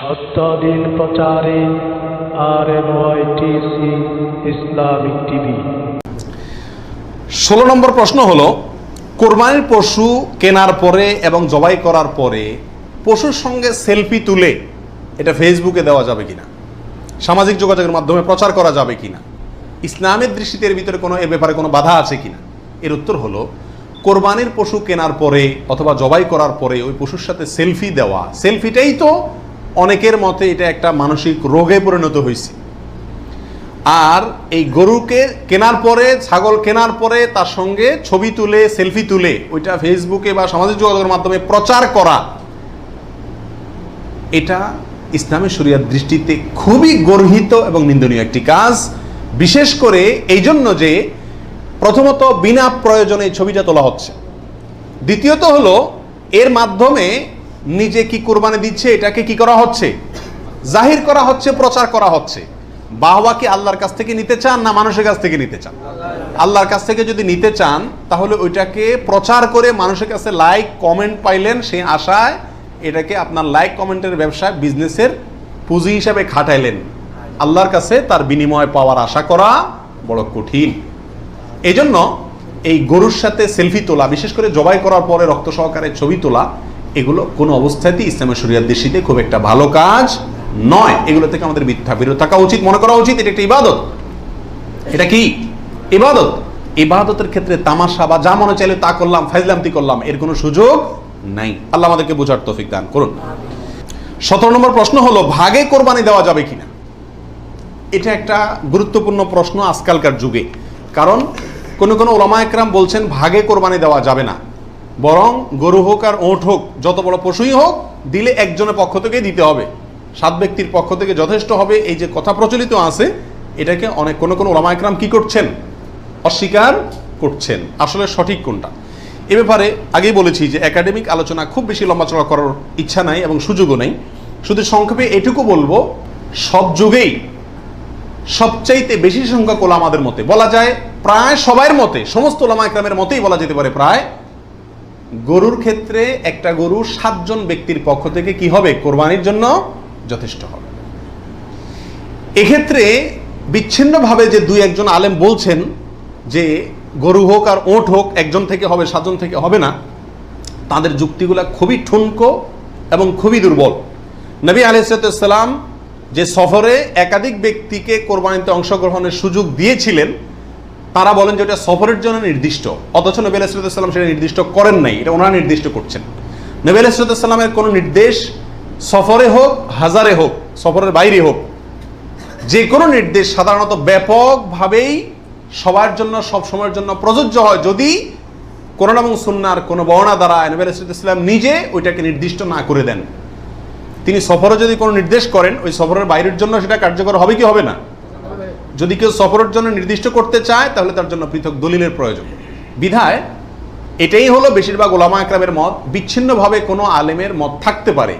সত্যদিন প্রচারে আর Islamic TV. ষোলো নম্বর প্রশ্ন হলো, কোরবানির পশু কেনার পরে এবং জবাই করার পরে পশুর সঙ্গে সেলফি তুলে এটা ফেসবুকে দেওয়া যাবে কিনা? সামাজিক যোগাযোগের মাধ্যমে প্রচার করা যাবে কিনা? ইসলামের দৃষ্টিতে এর ভিতরে কোনো, এ ব্যাপারে কোনো বাধা আছে কিনা? এর উত্তর হলো, কোরবানির পশু কেনার পরে অথবা জবাই করার পরে ওই পশুর সাথে সেলফি দেওয়া, সেলফিটাই তো অনেকের মতে এটা একটা মানসিক রোগে পরিণত হয়েছে। আর এই গরুকে কেনার পরে, ছাগল কেনার পরে তার সঙ্গে ছবি তুলে, সেলফি তুলে, ওইটা ফেসবুকে বা সামাজিক যোগাযোগের মাধ্যমে প্রচার করা, এটা ইসলামের শরিয়ার দৃষ্টিতে খুবই গর্হিত এবং নিন্দনীয় একটি কাজ। বিশেষ করে এই জন্য যে প্রথমত বিনা প্রয়োজনে ছবিটা তোলা হচ্ছে। দ্বিতীয়ত হলো, এর মাধ্যমে নিজে কি কোরবানি দিচ্ছে, এটাকে কি করা হচ্ছে? জাহির করা হচ্ছে, প্রচার করা হচ্ছে। বাহবা কি আল্লাহর কাছ থেকে নিতে চান না মানুষের কাছ থেকে নিতে চান? আল্লাহর কাছ থেকে যদি নিতে চান, তাহলে ওইটাকে প্রচার করে মানুষের কাছে লাইক কমেন্ট পাইলেন সেই আশায় এটাকে আপনার লাইক কমেন্টের ব্যবসায় বিজনেসের পুঁজি হিসাবে খাটাইলেন। আল্লাহর কাছে তার বিনিময় পাওয়ার আশা করা বড় কঠিন। এই জন্য এই গরুর সাথে সেলফি তোলা, বিশেষ করে জবাই করার পরে রক্ত সহকারে ছবি তোলা এগুলো কোনো অবস্থাতেই ইসলামের শরিয়ার দৃষ্টিতে খুব একটা ভালো কাজ নয়। এগুলো থেকে আমাদের মিথ্যা বিরত থাকা উচিত, মনে করা উচিত, এটা একটা ইবাদত। এটা কি? ইবাদত। ইবাদতের ক্ষেত্রে তামাশা বা যা মনে চাইলে তা করলাম, ফাইজলামতি করলাম, এর কোনো সুযোগ নাই। আল্লাহ আমাদেরকে বোঝার তৌফিক দান করুন। সতেরো নম্বর প্রশ্ন হলো, ভাগে কোরবানি দেওয়া যাবে কিনা? এটা একটা গুরুত্বপূর্ণ প্রশ্ন আজকালকার যুগে। কারণ কোনো কোনো ওলামা একরাম বলছেন, ভাগে কোরবানি দেওয়া যাবে না। বরং গরু হোক আর ওঁট হোক, যত বড় পশুই হোক, দিলে একজনের পক্ষ থেকে দিতে হবে। সাত ব্যক্তির পক্ষ থেকে যথেষ্ট হবে এই যে কথা প্রচলিত আছে, এটাকে অনেক কোনো কোনো ওলামা একরাম কি করছেন? অস্বীকার করছেন। আসলে সঠিক কোনটা? এ ব্যাপারে আগেই বলেছি যে একাডেমিক আলোচনা খুব বেশি লম্বাচড়া করার ইচ্ছা নাই এবং সুযোগও নেই। শুধু সংক্ষেপে এটুকু বলব, সব যুগেই সবচাইতে বেশি সংখ্যক ওলামাদের মতে, বলা যায় প্রায় সবার মতে, সমস্ত ওলামা একরামের মতেই বলা যেতে পারে প্রায় গরুর ক্ষেত্রে একটা গরু সাতজন ব্যক্তির পক্ষ থেকে কি হবে? কোরবানির জন্য যথেষ্ট হবে। এক্ষেত্রে বিচ্ছিন্নভাবে যে দুই একজন আলেম বলছেন যে গরু হোক আর ওঁট হোক একজন থেকে হবে, সাতজন থেকে হবে না, তাদের যুক্তিগুলা খুবই ঠুনকো এবং খুবই দুর্বল। নবী আলহিসাম যে সফরে একাধিক ব্যক্তিকে কোরবানিতে অংশগ্রহণের সুযোগ দিয়েছিলেন তারা বলেন যে ওটা সফরের জন্য নির্দিষ্ট, অথচ নবী আলাইসাল্লাম সেটা নির্দিষ্ট করেন নাই, এটা ওনারা নির্দিষ্ট করছেন। নবী আলাইসাল্লামের কোনো নির্দেশ সফরে হোক, হাজারে হোক, সফরের বাইরে হোক, যে কোনো নির্দেশ সাধারণত ব্যাপকভাবেই সবার জন্য, সব সময়ের জন্য প্রযোজ্য হয় যদি কোরআন এবং সুন্নার কোনো বর্ণা দ্বারা নবী আলাইসাল্লাম নিজে ওইটাকে নির্দিষ্ট না করে দেন। তিনি সফরে যদি কোনো নির্দেশ করেন, ওই সফরের বাইরের জন্য সেটা কার্যকর হবে কি হবে না? যদি কেউ সফরের জন্য নির্দিষ্ট করতে চায়, তাহলে তার জন্য পৃথক দলিলের প্রয়োজন। বিধায়, এটাই হলো বেশিরভাগ ওলামা একরামের মত, বিচ্ছিন্নভাবে কোনো আলেমের মত থাকতে পারে।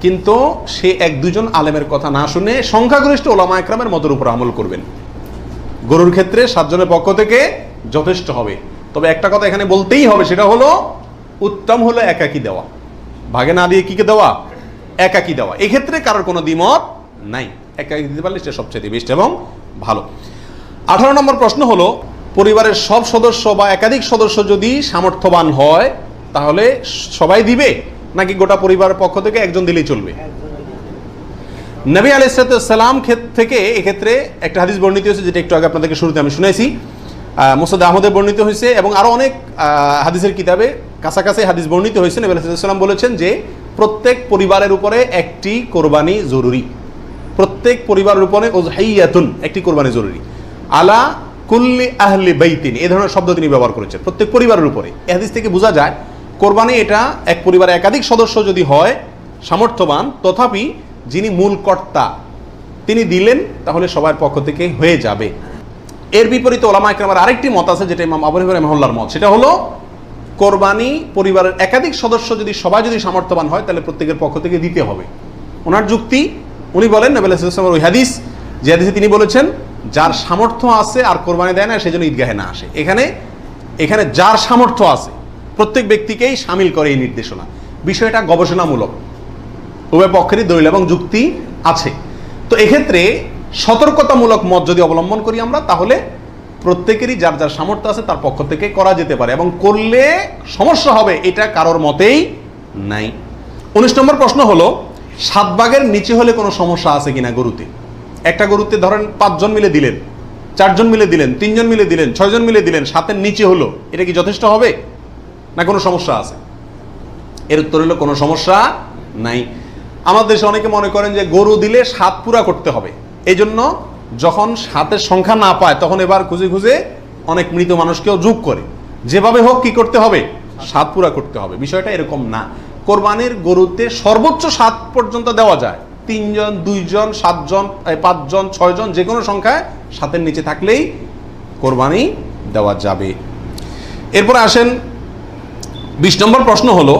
কিন্তু সে এক দুজন আলেমের কথা না শুনে সংখ্যাগরিষ্ঠ ওলামা একরামের মতের উপর আমল করবেন। গরুর ক্ষেত্রে সাতজনের পক্ষ থেকে যথেষ্ট হবে। তবে একটা কথা এখানে বলতেই হবে, সেটা হলো উত্তম হলো একাকি দেওয়া। ভাগে না দিয়ে কি দেওয়া? একাকি দেওয়া। এক্ষেত্রে কারোর কোনো দ্বিমত নাই। একাকি দিতে পারলে সেটা সবচেয়ে বেস্ট এবং ভালো। আঠারো নম্বর প্রশ্ন হলো, পরিবারের সব সদস্য বা একাধিক সদস্য যদি সামর্থ্যবান হয়, তাহলে সবাই দিবে? নাকি গোটা পরিবারের পক্ষ থেকে একজন দিলেই চলবে? নবী আলাইসালাম থেকে এক্ষেত্রে একটা হাদিস বর্ণিত হয়েছে, যেটা একটু আগে আপনাদেরকে শুরুতে আমি শুনেছি। মোসাদ আহমদের বর্ণিত হয়েছে এবং আরও অনেক হাদিসের কিতাবে কাছাকাছি হাদিস বর্ণিত হয়েছে। নবী আলাইসাল্লাম বলেছেন যে, প্রত্যেক পরিবারের উপরে একটি কোরবানি জরুরি। প্রত্যেক পরিবারের উপরে ওজহাইয়াতুন একটি কোরবানি জরুরি। আলা কুল্লি আহলি বাইতিন এই ধরনের শব্দ তিনি ব্যবহার করেছেন, প্রত্যেক পরিবারের উপরে। এহাদিস থেকে বোঝা যায়, কোরবানি এটা এক পরিবারে একাধিক সদস্য যদি হয়, সামর্থ্যবান, তথাপি যিনি মূল কর্তা, তিনি দিলেন, তাহলে সবার পক্ষ থেকে হয়ে যাবে। এর বিপরীতে ওলামা একরামের আরেকটি মত আছে, যেটা ইমাম আবু হানিফা রহমাহুল্লাহর মত। সেটা হলো, কোরবানি পরিবারের একাধিক সদস্য যদি সবাই যদি সামর্থ্যবান হয়, তাহলে প্রত্যেকের পক্ষ থেকে দিতে হবে। ওনার যুক্তি উনি বলেন, নবী আলাইসালামের ওই হাদিস, যে হাদিসে তিনি বলেছেন, যার সামর্থ্য আছে আর কোরবানি দেয় না, সেজন্য ঈদগাহে না আসে। এখানে এখানে যার সামর্থ্য আছে, প্রত্যেক ব্যক্তিকেই সামিল করে এই নির্দেশনা। বিষয়টা গবেষণামূলক। উভয় পক্ষেরই দলিল এবং যুক্তি আছে। তো এক্ষেত্রে সতর্কতামূলক মত যদি অবলম্বন করি আমরা, তাহলে প্রত্যেকেরই যার যার সামর্থ্য আছে, তার পক্ষ থেকে করা যেতে পারে এবং করলে সমস্যা হবে, এটা কারোর মতেই নাই। উনিশ নম্বর প্রশ্ন হলো সাত ভাগের নিচে হলে কোনো সমস্যা আছে কিনা গরুতে? একটা গরুতে ধরেন পাঁচজন মিলে দিলেন, চারজন মিলে দিলেন, তিনজন মিলে দিলেন, ছয়জন মিলে দিলেন, সাতের নিচে হলো, এটা কি যথেষ্ট হবে? না কোনো সমস্যা আছে? এর উত্তর হলো কোনো সমস্যা নাই। আমাদের দেশে অনেকে মনে করেন যে গরু দিলে সাত পুরা করতে হবে। এই জন্য যখন সাতের সংখ্যা না পায়, তখন এবার খুঁজে খুঁজে অনেক মৃত মানুষকেও যোগ করে। যেভাবে হোক কি করতে হবে? সাত পুরা করতে হবে। বিষয়টা এরকম না। কোরবানির গরুতে সর্বোচ্চ সাত পর্যন্ত দেওয়া যায়। তিনজন, দুইজন, সাতজন পাঁচজন, ছয়জন যে কোনো সংখ্যায় সাতের নিচে থাকলেই কোরবানি দেওয়া যাবে। এরপরে আসেন বিশ নম্বর প্রশ্ন হলো,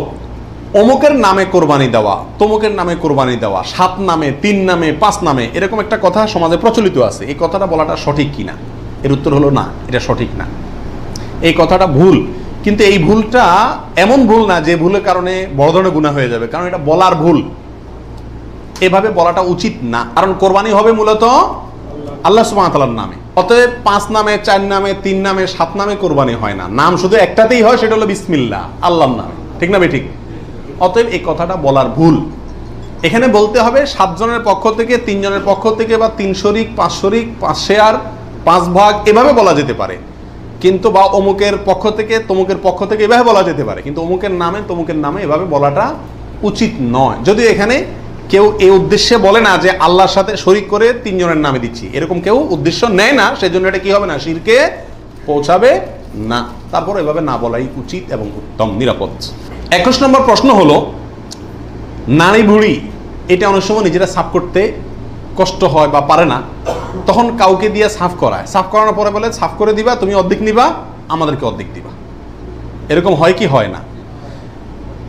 অমুকের নামে কোরবানি দেওয়া, তমুকের নামে কোরবানি দেওয়া, সাত নামে, তিন নামে, পাঁচ নামে, এরকম একটা কথা সমাজে প্রচলিত আছে। এই কথাটা বলাটা সঠিক কিনা? এর উত্তর হলো না, এটা সঠিক না। এই কথাটা ভুল। কিন্তু এই ভুলটা এমন ভুল না যে ভুলের কারণে বড় ধরনের গুণা হয়ে যাবে, কারণ এটা বলার ভুল। এভাবে বলাটা উচিত না, কারণ কোরবানি হবে মূলত আল্লাহ সুবাহতালার নামে। অতএব পাঁচ নামে, চার নামে, তিন নামে, সাত নামে কোরবানি হয় না। নাম শুধু একটাতেই হয়, সেটা হলো বিসমিল্লা আল্লাহর নামে। ঠিক না ঠিক। অতএব এই কথাটা বলার ভুল। এখানে বলতে হবে সাতজনের পক্ষ থেকে, তিনজনের পক্ষ থেকে বা তিন শরিক, পাঁচ শরিক, পাঁচ শেয়ার, পাঁচ ভাগ, এভাবে বলা যেতে পারে। কিন্তু বা অমুকের পক্ষ থেকে, তমুকের পক্ষ থেকে এভাবে বলা যেতে পারে। কিন্তু অমুকের নামে, তমুকের নামে এভাবে বলাটা উচিত নয়। যদি এখানে কেউ এই উদ্দেশ্যে বলে না যে আল্লাহর সাথে শরিক করে তিনজনের নামে দিচ্ছি। এরকম কেউ উদ্দেশ্য নেয় না, সেজন্য এটা কি হবে না? শিরকে পৌঁছাবে না। তারপর এভাবে না বলাই উচিত এবং উত্তম, নিরাপদ। একুশ নম্বর প্রশ্ন হলো নারী বুড়ি এটা অনেক সময় নিজেরা সাফ করতে কষ্ট হয় বা পারে না, তখন কাউকে দিয়ে সাফ করায়। সাফ করানোর পরে বলে, সাফ করে দিবা, তুমি অর্ধেক নিবা, আমাদেরকে অর্ধেক দিবা। এরকম হয় কি হয় না?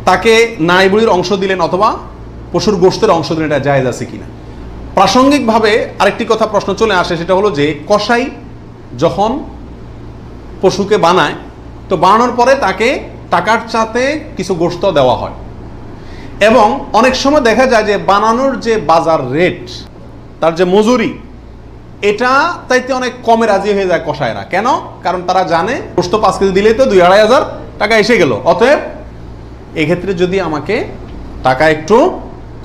তাকে নারী বুড়ির অংশ দিলেন অথবা পশুর গোষ্ঠের অংশ দিলেন, এটা জায়েজ আছে কিনা? প্রাসঙ্গিকভাবে আরেকটি কথা প্রশ্ন চলে আসে, সেটা হলো যে কষাই যখন পশুকে বানায়, তো বানানোর পরে তাকে টাকার চাতে কিছু গোস্ত দেওয়া হয়। এবং অনেক সময় দেখা যায় যে, বানানোর যে বাজার রেট তার যে মজুরি, এটা তাইতে অনেক কমে রাজি হয়ে যায় কষায়রা কেন? কারণ তারা জানে গোস্ত পাঁচ কেজি দিলেই তো দুই আড়াই হাজার টাকা এসে গেল। অতএব, এক্ষেত্রে যদি আমাকে টাকা একটু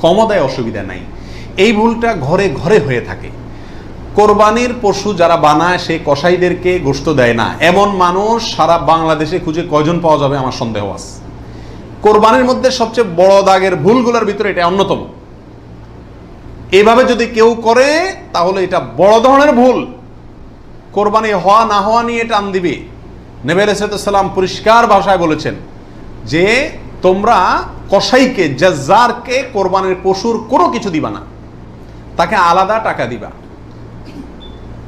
কমও দেয়, অসুবিধা নাই। এই ভুলটা ঘরে ঘরে হয়ে থাকে। কোরবানির পশু যারা বানায়, সেই কসাইদেরকে গোস্ত দেয় না। এমন মানুষ সারা বাংলাদেশে খুঁজে কয়জন পাওয়া যাবে? আমার সন্দেহ আছে। কোরবানির মধ্যে সবচেয়ে বড় দাগের ভুলগুলোর ভিতরে এটা অন্যতম। এভাবে যদি কেউ করে, তাহলে এটা বড় ধরনের ভুল। কোরবানি হওয়া না হওয়া নিয়ে টান দিবে। নেবের সালাম পরিষ্কার ভাষায় বলেছেন যে, তোমরা কসাইকে, জাজ্জারকে কোরবানির পশুর কোনো কিছু দিবা না। তাকে আলাদা টাকা দিবা।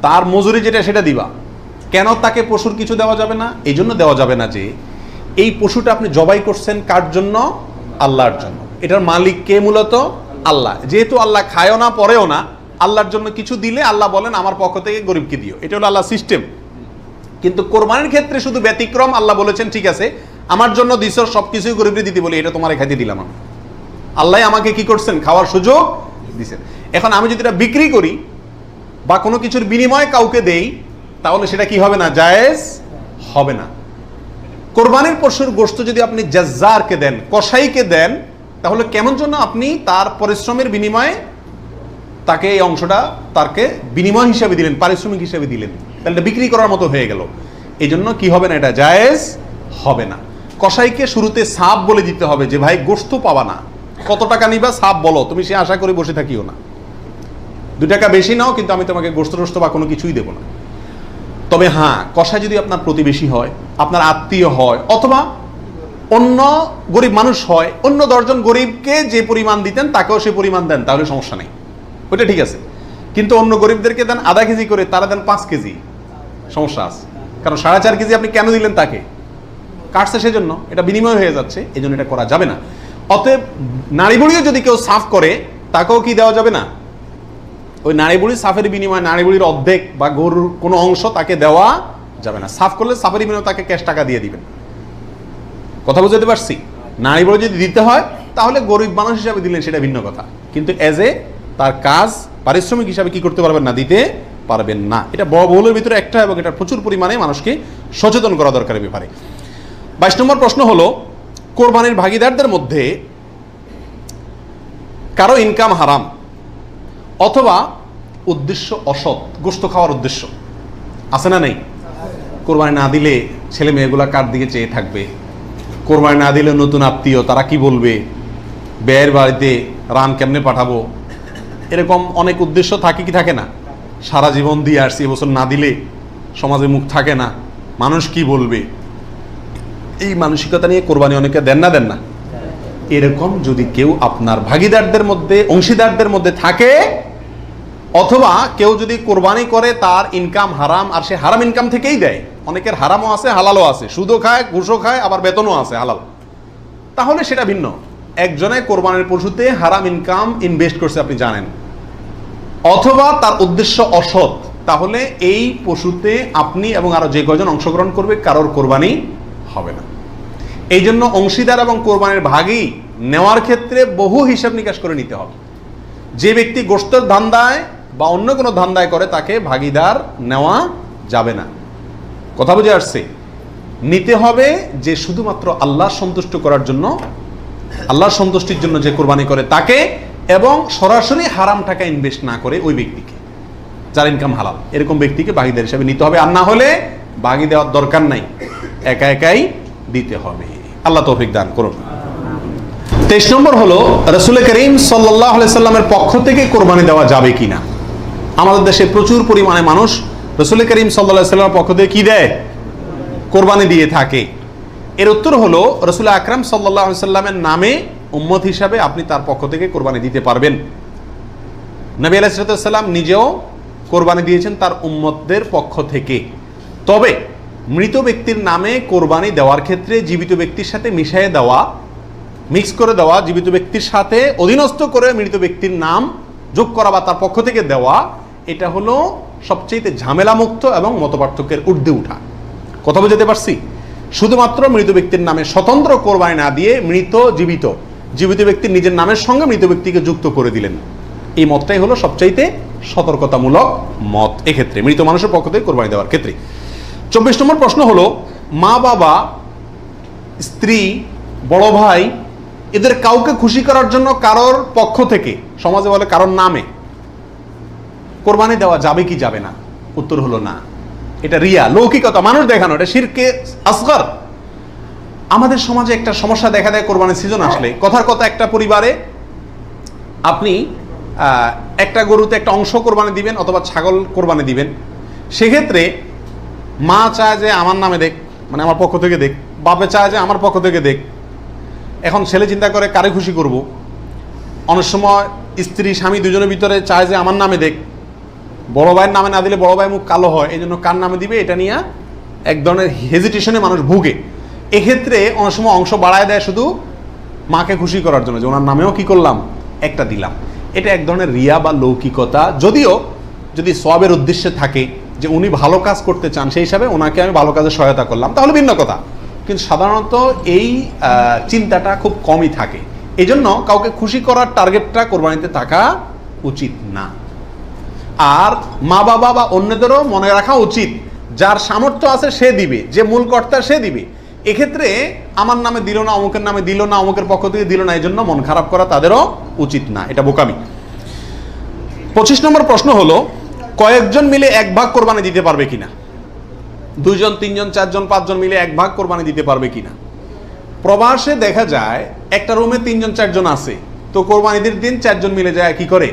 তার মজুরি যেটা, সেটা দিবা। কেন তাকে পশুর কিছু দেওয়া যাবে না? এই জন্য দেওয়া যাবে না যে, এই পশুটা আপনি জবাই করছেন কার জন্য? আল্লাহর জন্য। এটার মালিক কে মূলত? আল্লাহ। যেহেতু আল্লাহ খায়ও না, পরেও না, আল্লাহর জন্য কিছু দিলে আল্লাহ বলেন, আমার পক্ষ থেকে গরিবকে দিও। এটা হলো আল্লাহ সিস্টেম কিন্তু কোরবানির ক্ষেত্রে শুধু ব্যতিক্রম আল্লাহ বলেছেন, ঠিক আছে, আমার জন্য দিস সব কিছুই গরিবকে দিতে বলি, এটা তোমার খাইতে দিলাম আমি। আল্লাহ আমাকে কি করছেন? খাওয়ার সুযোগ দিছেন। এখন আমি যদি এটা বিক্রি করি বা কোনো কিছুর বিনিময়ে কাউকে দেই, তাহলে সেটা কি হবে না? জায়েজ হবে না। কোরবানির পশুর গোস্ত যদি আপনি জাজ্জারকে দেন, কসাইকে দেন তাহলে কেমন জন্য আপনি তার পরিশ্রমের বিনিময়ে তাকে এই অংশটা তাকে বিনিময় হিসাবে দিলেন, পারিশ্রমিক হিসাবে দিলেন? তাহলে বিক্রি করার মতো হয়ে গেল। এই জন্য কি হবে না, এটা জায়েজ হবে না। কসাইকে শুরুতে সাপ বলে দিতে হবে যে, ভাই গোস্ত পাবা না। কত টাকা নিবা সাপ বলো, তুমি সে আশা করে বসে থাকিও না। দু টাকা বেশি নাও, কিন্তু আমি তোমাকে গোস্ত টোস্ত বা কোনো কিছুই দেবো না। তবে হ্যাঁ কষাই যদি আপনার প্রতিবেশী হয়, আপনার আত্মীয় হয়, অথবা অন্য গরিব মানুষ হয়, অন্য দশজন গরিবকে যে পরিমাণ দিতেন তাকেও সে পরিমাণ দেন, তাহলে সমস্যা নেই। ওইটা ঠিক আছে। কিন্তু অন্য গরিবদেরকে দেন আধা কেজি করে, তারা দেন পাঁচ কেজি। সমস্যা আছে। কারণ সাড়ে চার কেজি আপনি কেন দিলেন তাকে? কাটছে সেজন্য। এটা বিনিময় হয়ে যাচ্ছে এই জন্য এটা করা যাবে না। অতএব নারী বুড়িও যদি কেউ সাফ করে, তাকেও কি দেওয়া যাবে না? ওই নারী বুড়ি সাফের বিনিময়ে নারী বুড়ির অর্ধেক বা গরুর কোনো অংশ তাকে দেওয়া যাবে না। সাফ করলে সাফের বিনিময়ে তাকে ক্যাশ টাকা দিয়ে দিবেন। কথা বুঝতে পারছি? নারী বলে যদি দিতে হয়, তাহলে গরিব মানুষ হিসাবে দিলেন, সেটা ভিন্ন কথা। কিন্তু অ্যাজ এ তার কাজ পারিশ্রমিক হিসাবে কি করতে পারবেন না, দিতে পারবেন না। এটা বহুলের ভিতরে একটা এবং এটা প্রচুর পরিমাণে মানুষকে সচেতন করা দরকার ব্যাপারে। বাইশ নম্বর প্রশ্ন হলো, কোরবানির ভাগিদারদের মধ্যে কারও ইনকাম হারাম অথবা উদ্দেশ্য অসৎ, গোস্ত খাওয়ার উদ্দেশ্য। আছে না নেই? কোরবানি না দিলে ছেলে মেয়েগুলা কার দিকে চেয়ে থাকবে? কোরবানি না দিলে নতুন আত্মীয়, তারা কি বলবে? ব্যয়ের বাড়িতে রান কেমনে পাঠাবো? এরকম অনেক উদ্দেশ্য থাকে কি থাকে না? সারা জীবন দিয়ে আসছি, এবছর না দিলে সমাজে মুখ থাকে না। মানুষ কি বলবে? এই মানসিকতা নিয়ে কোরবানি অনেকে দেন না দেন না? এরকম যদি কেউ আপনার ভাগিদারদের মধ্যে, অংশীদারদের মধ্যে থাকে, অথবা কেউ যদি কোরবানি করে, তার ইনকাম হারাম আর সে হারাম ইনকাম থেকেই দেয় অনেকের হারামও আছে, হালালও আছে। সুদও খায়, ঘুষও খায়, আবার বেতনও আছে, হালাল। তাহলে সেটা ভিন্ন। একজনে কোরবানের পশুতে হারাম ইনকাম ইনভেস্ট করছে, আপনি জানেন। অথবা তার উদ্দেশ্য অসৎ, তাহলে এই পশুতে আপনি এবং আরও যে কজন অংশগ্রহণ করবে, কারোর কোরবানি হবে না। এই জন্য অংশীদার এবং কোরবানির ভাগই নেওয়ার ক্ষেত্রে বহু হিসাব নিকাশ করে নিতে হবে। যে ব্যক্তি গোষ্ঠের ধান্দায় বা অন্য কোনো ধান্দায় করে, তাকে ভাগিদার নেওয়া যাবে না। কথা বুঝে আসছে? নিতে হবে যে শুধুমাত্র আল্লাহ সন্তুষ্ট করার জন্য আল্লাহর সন্তুষ্টির জন্য যে কোরবানি করে তাকে এবং সরাসরি হারাম টাকা ইনভেস্ট না করে ওই ব্যক্তিকে। যার ইনকাম হালাল। এরকম ব্যক্তিকে বাগিদার হিসাবে নিতে হবে। আর না হলে বাগি দেওয়ার দরকার নাই। একা একাই দিতে হবে। আল্লাহ তৌফিক দান করুন। তেইশ নম্বর হলো, রসুল করিম সাল্লাহ সাল্লামের পক্ষ থেকে কোরবানি দেওয়া যাবে কিনা? আমাদের দেশে প্রচুর পরিমাণে মানুষ রসুল করিম সাল্লাহ পক্ষ থেকে কি দেয়? কোরবানি দিয়ে থাকে। এর উত্তর হলো, রসুল আকরাম সাল্লাহ সাল্লামের নামে উম্মত হিসাবে আপনি তার পক্ষ থেকে কোরবানি দিতে পারবেন। নবী আলাইসালাম নিজেও কোরবানি দিয়েছেন তার উম্মতদের পক্ষ থেকে। তবে মৃত ব্যক্তির নামে কোরবানি দেওয়ার ক্ষেত্রে জীবিত ব্যক্তির সাথে মিশিয়ে দেওয়া, মিক্স করে দেওয়া, জীবিত ব্যক্তির সাথে অধীনস্থ করে মৃত ব্যক্তির নাম যোগ করা বা তার পক্ষ থেকে দেওয়া, এটা হলো সবচেয়ে ঝামেলামুক্ত এবং মতপার্থক্যের ঊর্ধ্বে উঠা। কথা বুঝতে পারছি? শুধুমাত্র মৃত ব্যক্তির নামে স্বতন্ত্র কোরবানি না দিয়ে মৃত, জীবিত জীবিত ব্যক্তির নিজের নামের সঙ্গে মৃত ব্যক্তিকে যুক্ত করে দিলেন। এই মতটাই হলো সবচাইতে সতর্কতামূলক মত। এক্ষেত্রে মৃত মানুষের পক্ষ থেকে কোরবানি দেওয়ার ক্ষেত্রে। চব্বিশ নম্বর প্রশ্ন হলো, মা, বাবা, স্ত্রী, বড় ভাই, এদের কাউকে খুশি করার জন্য কারোর পক্ষ থেকে, সমাজে বলে কারোর নামে কোরবানি দেওয়া যাবে কি যাবে না? উত্তর হলো না। এটা রিয়া, লৌকিকতা, মানুষ দেখানো, এটা শিরকে আসগর। আমাদের সমাজে একটা সমস্যা দেখা দেয় কোরবানির সিজন আসলে। কথার কথা একটা পরিবারে আপনি একটা গরুতে একটা অংশ কোরবানি দিবেন অথবা ছাগল কোরবানি দিবেন। সেক্ষেত্রে মা চায় যে আমার নামে দেখ মানে আমার পক্ষ থেকে দেখ, বাপে চায় যে আমার পক্ষ থেকে দেখ। এখন ছেলে চিন্তা করে, কারে খুশি করব? অনেক সময় স্ত্রী, স্বামী দুজনের ভিতরে চায় যে আমার নামে দেখ। বড় ভাইয়ের নামে না দিলে বড় ভাই মুখ কালো হয় এই জন্য কার নামে দিবে এটা নিয়ে এক ধরনের হেজিটেশনে মানুষ ভুগে। এক্ষেত্রে অনেক সময় অংশ বাড়ায় দেয় শুধু মাকে খুশি করার জন্য, যে ওনার নামেও কি করলাম? একটা দিলাম। এটা এক ধরনের রিয়া বা লৌকিকতা। যদিও যদি সবের উদ্দেশ্যে থাকে যে উনি ভালো কাজ করতে চান, সেই হিসাবে ওনাকে আমি ভালো কাজে সহায়তা করলাম। তাহলে ভিন্ন কথা। কিন্তু সাধারণত এই চিন্তাটা খুব কমই থাকে। এই জন্য কাউকে খুশি করার টার্গেটটা কোরবানিতে থাকা উচিত না। আর মা বাবা বা অন্যদেরও মনে রাখা উচিত। যার সামর্থ্য আছে সে দিবে, যে মূল কর্তা সে দিবে। এক্ষেত্রে আমার নামে দিল না, অমুকের নামে দিল না, অমুকের পক্ষ থেকে দিল না এই জন্য মন খারাপ করা তাদেরও উচিত না। এটা বোকামি। পঁচিশ নম্বর প্রশ্ন হলো, কয়েকজন মিলে এক ভাগ কোরবানি দিতে পারবে কিনা? দুইজন, তিনজন, চারজন, পাঁচজন মিলে এক ভাগ কোরবানি দিতে পারবে কিনা? প্রবাসে দেখা যায়, একটা রুমে তিনজন, চারজন আছে। তো কোরবানিদের দিন চারজন মিলে যায়, কি করে?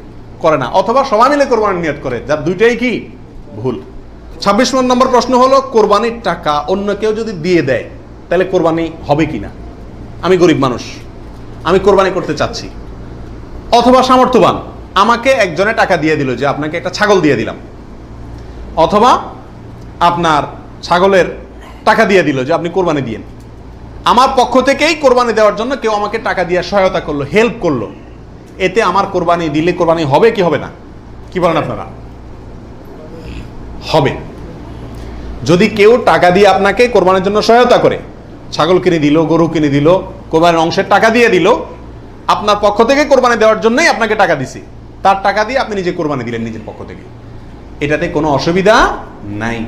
করে না, অথবা সবাই মিলে কোরবানির নিয়ত করে। যার দুইটাই কি? ভুল। ছাব্বিশ নম্বর প্রশ্ন হলো, কোরবানির টাকা অন্য কেউ যদি দিয়ে দেয়, তাহলে কোরবানি হবে কি না আমি গরিব মানুষ, আমি কোরবানি করতে চাচ্ছি। অথবা সামর্থ্যবান, আমাকে একজনে টাকা দিয়ে দিল যে আপনাকে একটা ছাগল দিয়ে দিলাম। অথবা আপনার ছাগলের টাকা দিয়ে দিল যে আপনি কোরবানি দিয়েন। আমার পক্ষ থেকেই কোরবানি দেওয়ার জন্য কেউ আমাকে টাকা দিয়ে সহায়তা করল হেল্প করল। এতে আমার কোরবানি, দিলে কোরবানি হবে কি হবে না? কি বলেন আপনারা? হবে। যদি কেউ টাকা দিয়ে আপনাকে কোরবানির জন্য সহায়তা করে, ছাগল কিনে দিল, গরু কিনে দিল, কোরবানির অংশের টাকা দিয়ে দিল, আপনার পক্ষ থেকে কোরবানি দেওয়ার জন্যই আপনাকে টাকা দিছি। তার টাকা দিয়ে আপনি নিজে কোরবানি দিলেন নিজের পক্ষ থেকে। এটাতে কোনো অসুবিধা নাই।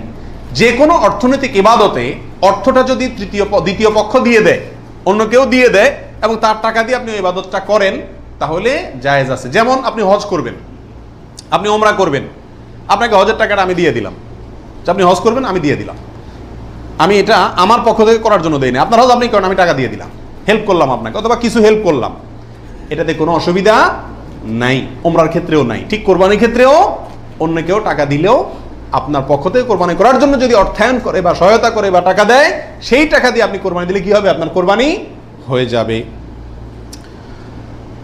যে কোনো অর্থনৈতিক ইবাদতে অর্থটা যদি তৃতীয় দ্বিতীয় পক্ষ দিয়ে দেয়, অন্য কেউ দিয়ে দেয়, এবং তার টাকা দিয়ে আপনি ওই ইবাদতটা করেন তাহলে জায়েজ আছে। যেমন আপনি হজ করবেন, আপনি ওমরা করবেন, আপনাকে হজের টাকাটা আমি দিয়ে দিলাম। যে আপনি হজ করবেন, আমি দিয়ে দিলাম। আমি এটা আমার পক্ষ থেকে করার জন্য দেইনি। আপনার হজ আপনি করেন, আমি টাকা দিয়ে দিলাম। হেল্প করলাম আপনাকে, অথবা কিছু হেল্প করলাম। এটাতে কোনো অসুবিধা নাই ওমরার ক্ষেত্রেও নাই। ঠিক কোরবানির ক্ষেত্রেও অন্য কেউ টাকা দিলেও আপনার পক্ষ থেকে কোরবানি করার জন্য যদি অর্থায়ন করে বা সহায়তা করে বা টাকা দেয়, সেই টাকা দিয়ে আপনি কোরবানি দিলে কি হবে? আপনার কোরবানি হয়ে যাবে।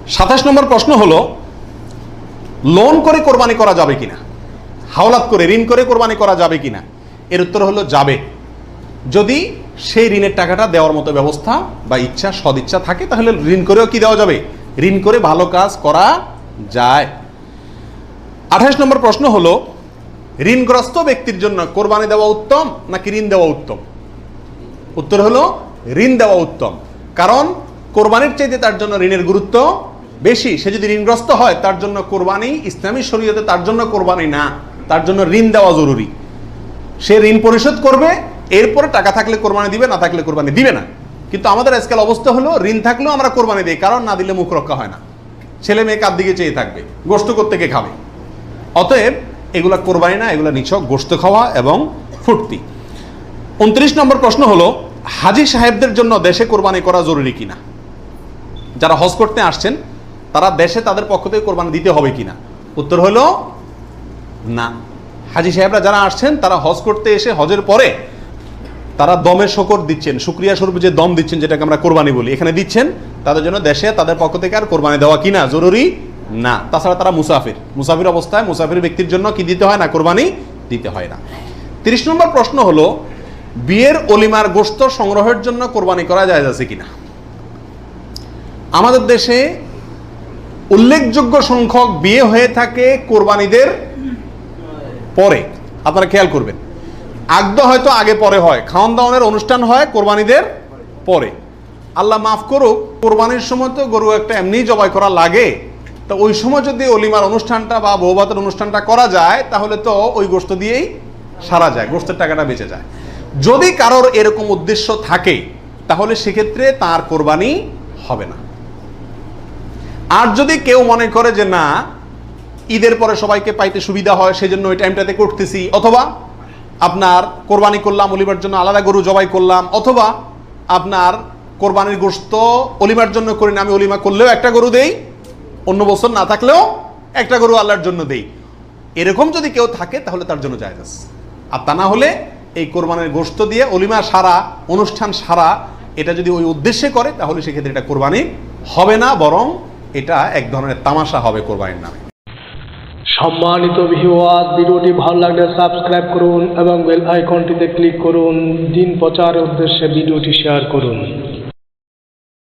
সাতাশ নম্বর প্রশ্ন হলো লোন করে কোরবানি করা যাবে কিনা? হাওলাত করে, ঋণ করে কোরবানি করা যাবে কিনা? এর উত্তর হলো যাবে। যদি সেই ঋণের টাকাটা দেওয়ার মতো ব্যবস্থা বা ইচ্ছা, সদিচ্ছা থাকে, তাহলে ঋণ করেও কি দেওয়া যাবে? ঋণ করে ভালো কাজ করা যায়। আঠাশ নম্বর প্রশ্ন হলো, ঋণগ্রস্ত ব্যক্তির জন্য কোরবানি দেওয়া উত্তম নাকি ঋণ দেওয়া উত্তম? উত্তর হলো, ঋণ দেওয়া উত্তম। কারণ কোরবানির চাইতে তার জন্য ঋণের গুরুত্ব বেশি সে যদি ঋণগ্রস্ত হয়, তার জন্য কোরবানি, ইসলামী শরীয়তে তার জন্য কোরবানি না, তার জন্য ঋণ দেওয়া জরুরি। সে ঋণ পরিশোধ করবে, এরপরে টাকা থাকলে কোরবানি দিবে, না থাকলে কোরবানি দিবে না। কিন্তু আমাদের আজকাল অবস্থা হলো, ঋণ থাকলেও আমরা কোরবানি দিই, কারণ না দিলে মুখ রক্ষা হয় না। ছেলে মেয়ে কার দিকে চেয়ে থাকবে? গোষ্ঠ করতে কে খাবে? অতএব, এগুলা কোরবানি না, এগুলা নিছক গোস্ত খাওয়া এবং ফুর্তি। উনত্রিশ নম্বর প্রশ্ন হলো, হাজি সাহেবদের জন্য দেশে কোরবানি করা জরুরি কিনা? যারা হজ করতে আসছেন তারা দেশে তাদের পক্ষ থেকে কোরবানি দিতে হবে কিনা? উত্তর হলো, না। হাজি সাহেবরা যারা আসছেন, তারা হজ করতে এসে হজের পরে তারা দমে শকর দিচ্ছেন সুক্রিয়া স্বরূপ যে দম দিচ্ছেন, যেটাকে আমরা কোরবানি বলি। এখানে দিচ্ছেন তাদের জন্য দেশে তাদের পক্ষ থেকে আর কোরবানি দেওয়া কিনা, জরুরি না। তাছাড়া তারা মুসাফির। মুসাফির অবস্থায় মুসাফির ব্যক্তির জন্য কি দিতে হয় না, কোরবানি দিতে হয় না। তিরিশ নম্বর প্রশ্ন হলো, বিয়ের অলিমার গোস্ত সংগ্রহের জন্য কোরবানি করা যায় আছে কিনা? আমাদের দেশে উল্লেখযোগ্য সংখ্যক বিয়ে হয়ে থাকে কোরবানিদের পরে। আপনারা খেয়াল করবেন। আগদ হয়তো আগে পরে হয়। খাওয়ান দাওয়ানের অনুষ্ঠান হয় কোরবানিদের পরে। আল্লাহ মাফ করুক, কোরবানির সময় তো গরু একটা এমনি জবাই করা লাগে। তো ওই সময় যদি অলিমার অনুষ্ঠানটা বা বৌভাতের অনুষ্ঠানটা করা যায়, তাহলে তো ওই গোস্ত দিয়েই সারা যায় গোস্তের টাকাটা বেঁচে যায়। যদি কারোর এরকম উদ্দেশ্য থাকে, তাহলে সেক্ষেত্রে তার কোরবানি হবে না। আর যদি কেউ মনে করে যে না, ঈদের পরে সবাইকে পাইতে সুবিধা হয়, সেজন্য ওই টাইমটাতে করতেছি, অথবা আপনার কোরবানি করলাম অলিমার জন্য আলাদা গরু জবাই করলাম, অথবা আপনার কোরবানির গোস্ত অলিমার জন্য করি না, আমি অলিমা করলেও একটা গরু দেই, অন্য বছর না থাকলেও একটা গরু আল্লাহর জন্য দেই। এরকম যদি কেউ থাকে, তাহলে তার জন্য আছে। আর তা না হলে এই কোরবানির গোস্ত দিয়ে অলিমা সারা, অনুষ্ঠান সারা, এটা যদি ওই উদ্দেশ্যে করে, তাহলে সেক্ষেত্রে এটা কোরবানি হবে না, বরং এটা এক ধরনের তামাশা হবে কোরবানির নামে। সম্মানিত ভিউয়ার ভিডিওটি ভালো লাগলে সাবস্ক্রাইব করুন এবং বেল আইকনটিতে ক্লিক করুন। দিন প্রচারের উদ্দেশ্যে ভিডিওটি শেয়ার করুন।